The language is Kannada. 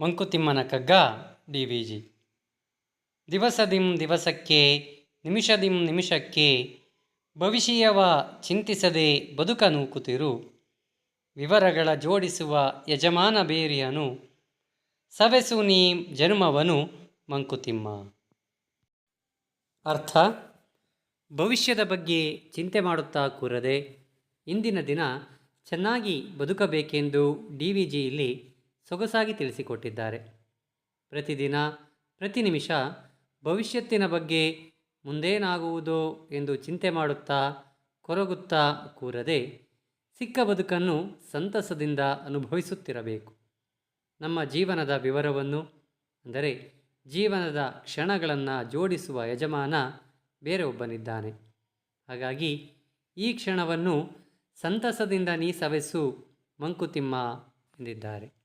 ಮಂಕುತಿಮ್ಮನ ಕಗ್ಗ, ಡಿ ವಿ ಜಿ. ದಿವಸದಿಂ ದಿವಸಕ್ಕೆ, ನಿಮಿಷದಿಂ ನಿಮಿಷಕ್ಕೆ, ಭವಿಷ್ಯವ ಚಿಂತಿಸದೆ ಬದುಕ ನೂಕುತಿರು. ವಿವರಗಳ ಜೋಡಿಸುವ ಯಜಮಾನ ಬೇರಿಯನು, ಸವೆಸು ನೀ ಜನ್ಮವನು ಮಂಕುತಿಮ್ಮ. ಅರ್ಥ? ಭವಿಷ್ಯದ ಬಗ್ಗೆ ಚಿಂತೆ ಮಾಡುತ್ತಾ ಕೂರದೆ, ಇಂದಿನ ದಿನ ಚೆನ್ನಾಗಿ ಬದುಕಬೇಕೆಂದು ಡಿ ವಿ ಜಿ ಇಲ್ಲಿ ಸೊಗಸಾಗಿ ತಿಳಿಸಿಕೊಟ್ಟಿದ್ದಾರೆ. ಪ್ರತಿದಿನ, ಪ್ರತಿ ನಿಮಿಷ ಭವಿಷ್ಯತ್ತಿನ ಬಗ್ಗೆ ಮುಂದೇನಾಗುವುದು ಎಂದು ಚಿಂತೆ ಮಾಡುತ್ತಾ, ಕೊರಗುತ್ತಾ ಕೂರದೆ ಸಿಕ್ಕ ಬದುಕನ್ನು ಸಂತಸದಿಂದ ಅನುಭವಿಸುತ್ತಿರಬೇಕು. ನಮ್ಮ ಜೀವನದ ವಿವರವನ್ನು, ಅಂದರೆ ಜೀವನದ ಕ್ಷಣಗಳನ್ನು ಜೋಡಿಸುವ ಯಜಮಾನ ಬೇರೆ ಒಬ್ಬನಿದ್ದಾನೆ ಹಾಗಾಗಿ ಈ ಕ್ಷಣವನ್ನು ಸಂತಸದಿಂದ ನೀ ಸವೆಸು ಮಂಕುತಿಮ್ಮ ಎಂದಿದ್ದಾರೆ.